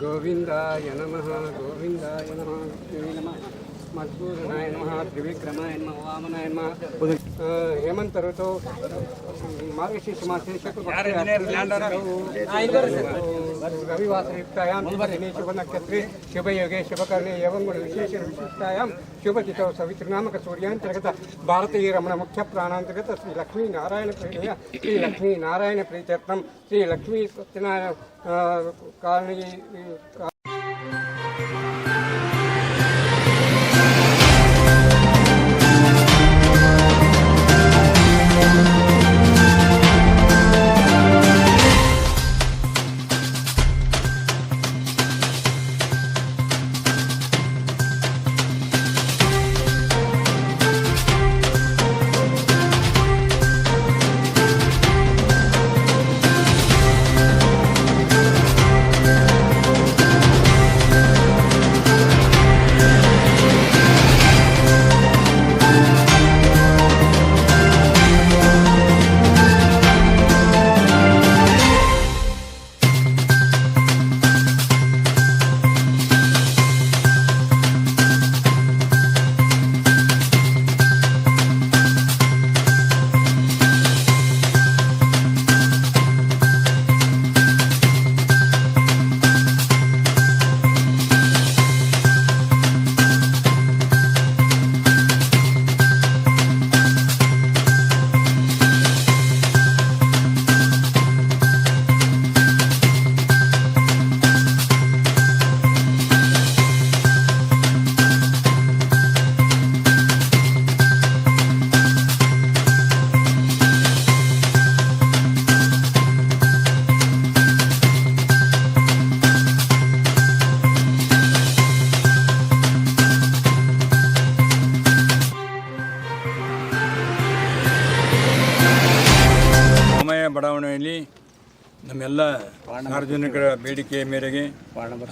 గోవిందాయ నమ గోవిందాయ నమ నమ మధుసూదనాయ నమ త్రివిక్రమాయ నమ వామనాయ నమ. హేమంత్ ఋతో మార్గశీర్ష रविवासरयुक्तायां दिने शुभनक्षत्रे शुभयोगे शुभकर्णे एवं गुणविशेषविशिष्टायां शुभचितौ सवितृनामकसूर्यान्तर्गत भारतीयरमणमुख्यप्राणान्तर्गत श्रीलक्ष्मीनारायणप्रीणय श्रीलक्ष्मीनारायणप्रीत्यर्थं श्रीलक्ष्मी सत्यनारायण कारणीय ಬಡಾವಣೆಯಲ್ಲಿ ನಮ್ಮೆಲ್ಲ ಸಾರ್ವಜನಿಕರ ಬೇಡಿಕೆಯ ಮೇರೆಗೆ,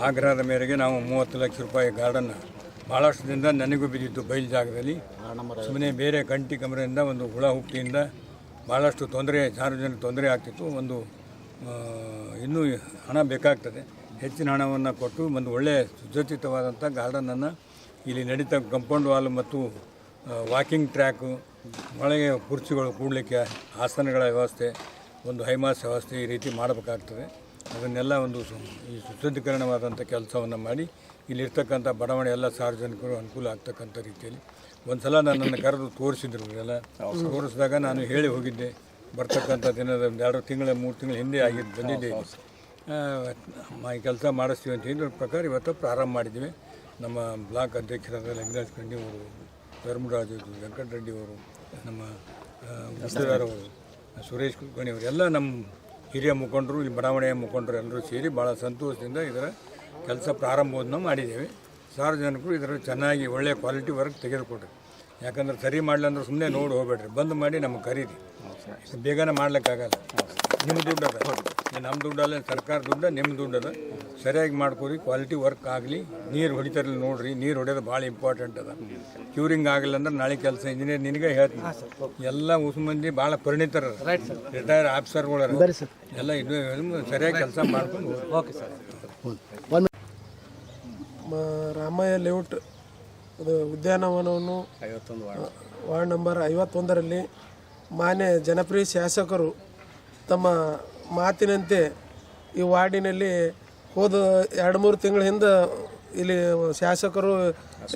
ಆಗ್ರಹದ ಮೇರೆಗೆ ನಾವು ಮೂವತ್ತು ಲಕ್ಷ ರೂಪಾಯಿ ಗಾರ್ಡನ್ ಭಾಳಷ್ಟು ದಿನದಿಂದ ನನಗೂ ಬಿದ್ದಿತ್ತು ಬಯಲು ಜಾಗದಲ್ಲಿ. ಸುಮ್ಮನೆ ಬೇರೆ ಕಂಟಿ ಕಮರೆಯಿಂದ ಒಂದು ಹುಳ ಹುಟ್ಟಿಯಿಂದ ಭಾಳಷ್ಟು ತೊಂದರೆ, ಸಾರ್ವಜನಿಕ ತೊಂದರೆ ಆಗ್ತಿತ್ತು. ಒಂದು ಇನ್ನೂ ಹಣ ಬೇಕಾಗ್ತದೆ. ಹೆಚ್ಚಿನ ಹಣವನ್ನು ಕೊಟ್ಟು ಒಂದು ಒಳ್ಳೆಯ ಸುಸಜ್ಜಿತವಾದಂಥ ಗಾರ್ಡನನ್ನು ಇಲ್ಲಿ ನಡೀತ ಕಂಪೌಂಡ್ ವಾಲ್ ಮತ್ತು ವಾಕಿಂಗ್ ಟ್ರ್ಯಾಕು ಒಳಗೆ ಕುರ್ಚಿಗಳು ಕೂಡಲಿಕ್ಕೆ ಆಸನಗಳ ವ್ಯವಸ್ಥೆ ಒಂದು ಹೈಮಾಸ್ ವ್ಯವಸ್ಥೆ ಈ ರೀತಿ ಮಾಡಬೇಕಾಗ್ತದೆ. ಅದನ್ನೆಲ್ಲ ಒಂದು ಸು- ಈ ಸುಸಜ್ಜೀಕರಣವಾದಂಥ ಕೆಲಸವನ್ನು ಮಾಡಿ, ಇಲ್ಲಿರ್ತಕ್ಕಂಥ ಬಡಾವಣೆ ಎಲ್ಲ ಸಾರ್ವಜನಿಕರು ಅನುಕೂಲ ಆಗ್ತಕ್ಕಂಥ ರೀತಿಯಲ್ಲಿ. ಒಂದು ಸಲ ನನ್ನನ್ನು ಕರೆದು ತೋರಿಸಿದ್ರು ಎಲ್ಲ ತೋರಿಸಿದಾಗ ನಾನು ಹೇಳಿ ಹೋಗಿದ್ದೆ. ಬರ್ತಕ್ಕಂಥ ದಿನದ ಒಂದು ಎರಡು ತಿಂಗಳ, ಮೂರು ತಿಂಗಳ ಹಿಂದೆ ಆಗಿ ಬಂದಿದ್ದೆ ಈ ಕೆಲಸ ಮಾಡಿಸ್ತೀವಿ ಅಂತ ಹೇಳಿದ್ರ. ಪ್ರಕಾರ ಇವತ್ತು ಪ್ರಾರಂಭ ಮಾಡಿದ್ದೀವಿ. ನಮ್ಮ ಬ್ಲಾಕ್ ಅಧ್ಯಕ್ಷರಾದ ಲಿಂಗರಾಜ್ ಅವರು, ಧರ್ಮರಾಜು ವೆಂಕಟರೆಡ್ಡಿ ಅವರು, ನಮ್ಮ ಅವರು. ಸುರೇಶ್ ಕುಲಕರ್ಣಿ ಅವರೆಲ್ಲ ಎಲ್ಲ ನಮ್ಮ ಹಿರಿಯ ಮುಖಂಡರು ಇಲ್ಲಿ ಬಡಾವಣೆಯ ಮುಖಂಡರು ಎಲ್ಲರೂ ಸೇರಿ ಭಾಳ ಸಂತೋಷದಿಂದ ಇದರ ಕೆಲಸ ಪ್ರಾರಂಭವನ್ನು ಮಾಡಿದ್ದೇವೆ. ಸಾರ್ವಜನಿಕರು ಇದರ ಚೆನ್ನಾಗಿ ಒಳ್ಳೆಯ ಕ್ವಾಲಿಟಿ ವರ್ಕ್ ತೆಗೆದುಕೊಡ್ರಿ ಯಾಕಂದ್ರೆ ಸರಿ ಮಾಡಲಂದ್ರೆ ಸುಮ್ಮನೆ ನೋಡಿ ಹೋಗ್ಬೇಡ್ರಿ. ಬಂದ್ ಮಾಡಿ ನಮಗೆ ಕರೀರಿ ಬೇಗನೆ ಮಾಡ್ಲಿಕ್ಕಾಗಲ್ಲ. ನಿಮ್ಮ ದುಡ್ಡು ನಮ್ಮ ದುಡ್ಡಲ್ಲ ಸರ್ಕಾರ ದುಡ್ಡ ನಿಮ್ಮ ದುಡ್ಡು ಅದ ಸರಿಯಾಗಿ ಮಾಡ್ಕೊರಿ ಕ್ವಾಲಿಟಿ ವರ್ಕ್ ಆಗಲಿ. ನೀರು ಹೊಡಿತಾರಲ್ಲ ನೋಡ್ರಿ ನೀರು ಹೊಡೆಯೋದು ಭಾಳ ಇಂಪಾರ್ಟೆಂಟ್ ಅದ. ಕ್ಯೂರಿಂಗ್ ಆಗಿಲ್ಲ ಅಂದ್ರೆ ನಾಳೆ ಕೆಲಸ ಇಂಜಿನಿಯರ್ ನಿನಗೆ ಹೇಳ್ತೀನಿ. ಎಲ್ಲ ಉಸ್ ಮಂದಿ ಭಾಳ ಪರಿಣಿತರ. ರಿಟೈರ್ ಆಫೀಸರ್ಗಳು ಎಲ್ಲ ಇದು ಸರಿಯಾಗಿ ಕೆಲಸ ಮಾಡ್ಕೊಂಡು ಓಕೆ ಸರ್ ಮ- ರಾಮಯ್ಯ ಲೇಔಟ್ ಅದು ಉದ್ಯಾನವನವನ್ನು ವಾರ್ಡ್ ನಂಬರ್ ಐವತ್ತೊಂದರಲ್ಲಿ ಮಾನ್ಯ ಜನಪ್ರಿಯ ಶಾಸಕರು ತಮ್ಮ ಮಾತಿನಂತೆ ಈ ವಾರ್ಡಿನಲ್ಲಿ ಹೋದ ಎರಡು ಮೂರು ತಿಂಗಳ ಹಿಂದೆ ಇಲ್ಲಿ ಶಾಸಕರು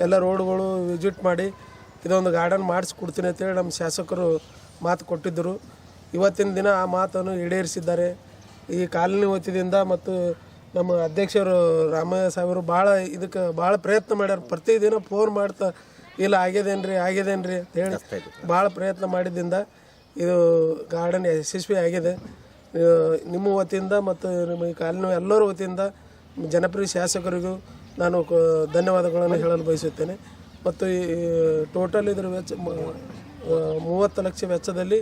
ಎಲ್ಲ ರೋಡ್ಗಳು ವಿಸಿಟ್ ಮಾಡಿ ಇದೊಂದು ಗಾರ್ಡನ್ ಮಾಡಿಸ್ಕೊಡ್ತೀನಿ ಅಂತೇಳಿ ನಮ್ಮ ಶಾಸಕರು ಮಾತು ಕೊಟ್ಟಿದ್ದರು. ಇವತ್ತಿನ ದಿನ ಆ ಮಾತನ್ನು ಈಡೇರಿಸಿದ್ದಾರೆ. ಈ ಕಾಲನಿ ವತಿಯಿಂದ ಮತ್ತು ನಮ್ಮ ಅಧ್ಯಕ್ಷರು ರಾಮಯ್ಯ ಸಾಹೇಬರು ಭಾಳ ಇದಕ್ಕೆ ಭಾಳ ಪ್ರಯತ್ನ ಮಾಡ್ಯಾರ. ಪ್ರತಿದಿನ ಫೋನ್ ಮಾಡ್ತಾ ಇಲ್ಲ ಆಗ್ಯದೇನ್ರಿ ಆಗ್ಯದೇನ್ರಿ ಅಂತ ಹೇಳಿ ಭಾಳ ಪ್ರಯತ್ನ ಮಾಡಿದ್ದರಿಂದ ಇದು ಗಾರ್ಡನ್ ಯಶಸ್ವಿ ಆಗಿದೆ. ನಿಮ್ಮ ವತಿಯಿಂದ ಮತ್ತು ನಿಮ್ಮ ಕಾಲನಿ ಎಲ್ಲರ ವತಿಯಿಂದ ಜನಪ್ರಿಯ ಶಾಸಕರಿಗೂ ನಾನು ಧನ್ಯವಾದಗಳನ್ನು ಹೇಳಲು ಬಯಸುತ್ತೇನೆ. ಮತ್ತು ಈ ಟೋಟಲ್ ಇದರ ವೆಚ್ಚ ಮೂವತ್ತು ಲಕ್ಷ ವೆಚ್ಚದಲ್ಲಿ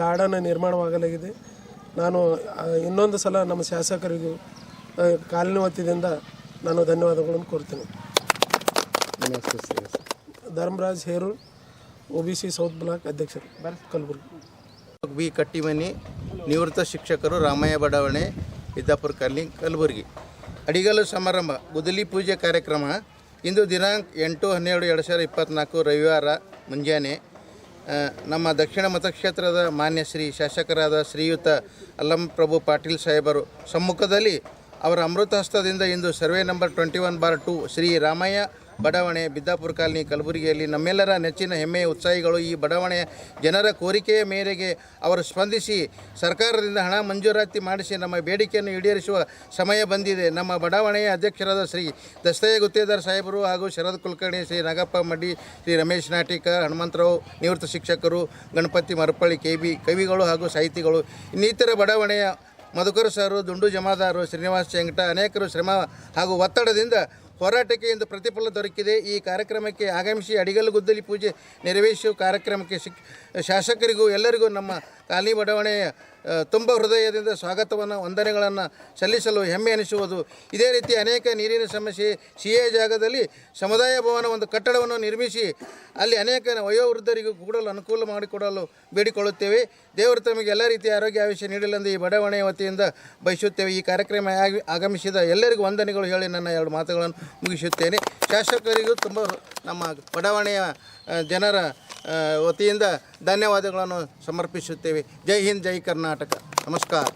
ಗಾರ್ಡನ್ ನಿರ್ಮಾಣವಾಗಲಾಗಿದೆ. ನಾನು ಇನ್ನೊಂದು ಸಲ ನಮ್ಮ ಶಾಸಕರಿಗೂ ಕಾಲಿನ ಕಾಲನಿ ವತಿಯಿಂದ ನಾನು ಧನ್ಯವಾದಗಳನ್ನು ಕೋರ್ತೇನೆ. Dharmaraj Heroor, O B C south block ಅಧ್ಯಕ್ಷರು, ಕಲಬುರಗಿ. ಬಿ ಕಟ್ಟಿಮನಿ ನಿವೃತ್ತ ಶಿಕ್ಷಕರು ರಾಮಯ್ಯ ಬಡಾವಣೆ ವಿದ್ಯಾಪುರ ಕಾಲನಿ ಕಲಬುರಗಿ. ಅಡಿಗಲು ಸಮಾರಂಭ ಗುದಲಿ ಪೂಜೆ ಕಾರ್ಯಕ್ರಮ. ಇಂದು ದಿನಾಂಕ ಎಂಟು, ಹನ್ನೆರಡು, ಎರಡು ಸಾವಿರದ ಇಪ್ಪತ್ತ್ನಾಲ್ಕು ರವಿವಾರ ಮುಂಜಾನೆ. ನಮ್ಮ ದಕ್ಷಿಣ ಮತಕ್ಷೇತ್ರದ ಮಾನ್ಯ ಶ್ರೀ ಶಾಸಕರಾದ ಶ್ರೀಯುತ ಅಲ್ಲಂ ಪ್ರಭು ಪಾಟೀಲ್ ಸಾಹೇಬರು ಸಮ್ಮುಖದಲ್ಲಿ ಅವರ ಅಮೃತ ಹಸ್ತದಿಂದ ಇಂದು survey number twenty one bar two Shri Ramaiah ಬಡಾವಣೆ ಬಿದ್ದಾಪುರ ಕಾಲನಿ ಕಲಬುರಗಿಯಲ್ಲಿ ನಮ್ಮೆಲ್ಲರ ನೆಚ್ಚಿನ ಹೆಮ್ಮೆಯ ಉತ್ಸಾಹಿಗಳು ಈ ಬಡಾವಣೆಯ ಜನರ ಕೋರಿಕೆಯ ಮೇರೆಗೆ ಅವರು ಸ್ಪಂದಿಸಿ ಸರ್ಕಾರದಿಂದ ಹಣ ಮಂಜೂರಾತಿ ಮಾಡಿಸಿ ನಮ್ಮ ಬೇಡಿಕೆಯನ್ನು ಈಡೇರಿಸುವ ಸಮಯ ಬಂದಿದೆ. ನಮ್ಮ ಬಡಾವಣೆಯ ಅಧ್ಯಕ್ಷರಾದ ಶ್ರೀ ದಸ್ತಯ್ಯ ಗುತ್ತೇದಾರ್ ಸಾಹೇಬರು ಹಾಗೂ ಶರದ್ ಕುಲಕರ್ಣಿ, ಶ್ರೀ ನಾಗಪ್ಪ ಮಡ್ಡಿ, ಶ್ರೀ ರಮೇಶ್ ನಾಟಿಕ ಹನುಮಂತರಾವ್ ನಿವೃತ್ತ ಶಿಕ್ಷಕರು, ಗಣಪತಿ ಮರಪಳ್ಳಿ ಕೆ ಬಿ ಕವಿಗಳು ಹಾಗೂ ಸಾಹಿತಿಗಳು, ಇನ್ನಿತರ ಬಡಾವಣೆಯ ಮಧುಕರ್ ಸಾರು, ದುಂಡು ಜಮಾದಾರು, ಶ್ರೀನಿವಾಸ್ ಚೆಂಗಟ, ಅನೇಕರು ಶ್ರಮ ಹಾಗೂ ಒತ್ತಡದಿಂದ ಹೋರಾಟಕ್ಕೆ ಇಂದು ಪ್ರತಿಫಲ ದೊರಕಿದೆ. ಈ ಕಾರ್ಯಕ್ರಮಕ್ಕೆ ಆಗಮಿಸಿ ಅಡಿಗಲ್ಲು ಗುದ್ದಲಿ ಪೂಜೆ ನೆರವೇರಿಸುವ ಕಾರ್ಯಕ್ರಮಕ್ಕೆ ಶಿಕ್, ಶಾಸಕರಿಗೂ ಎಲ್ಲರಿಗೂ ನಮ್ಮ ಕಾಲನಿ ಬಡಾವಣೆಯ ತುಂಬ ಹೃದಯದಿಂದ ಸ್ವಾಗತವನ್ನು, ವಂದನೆಗಳನ್ನು ಸಲ್ಲಿಸಲು ಹೆಮ್ಮೆ ಅನಿಸುವುದು. ಇದೇ ರೀತಿ ಅನೇಕ ನೀರಿನ ಸಮಸ್ಯೆ ಸಿ ಎ ಜಾಗದಲ್ಲಿ ಸಮುದಾಯ ಭವನ ಒಂದು ಕಟ್ಟಡವನ್ನು ನಿರ್ಮಿಸಿ ಅಲ್ಲಿ ಅನೇಕ ವಯೋವೃದ್ಧರಿಗೂ ಕೂಡಲು ಅನುಕೂಲ ಮಾಡಿಕೊಡಲು ಬೇಡಿಕೊಳ್ಳುತ್ತೇವೆ. ದೇವರು ತಮಗೆ ಎಲ್ಲ ರೀತಿಯ ಆರೋಗ್ಯ ಆವೇಶ ನೀಡಲೆಂದು ಈ ಬಡಾವಣೆಯ ವತಿಯಿಂದ ಬಯಸುತ್ತೇವೆ. ಈ ಕಾರ್ಯಕ್ರಮ ಆಗಿ- ಆಗಮಿಸಿದ ಎಲ್ಲರಿಗೂ ವಂದನೆಗಳು ಹೇಳಿ ನನ್ನ ಎರಡು ಮಾತುಗಳನ್ನು ಮುಗಿಸುತ್ತೇನೆ. ಶಾಸಕರಿಗೂ ತುಂಬ ನಮ್ಮ ಬಡಾವಣೆಯ ಜನರ ವತಿಯಿಂದ ಧನ್ಯವಾದಗಳನ್ನು ಸಮರ್ಪಿಸುತ್ತೇವೆ. ಜೈ ಹಿಂದ್ ಜೈ ಕರ್ನಾಟಕ. ನಮಸ್ಕಾರ.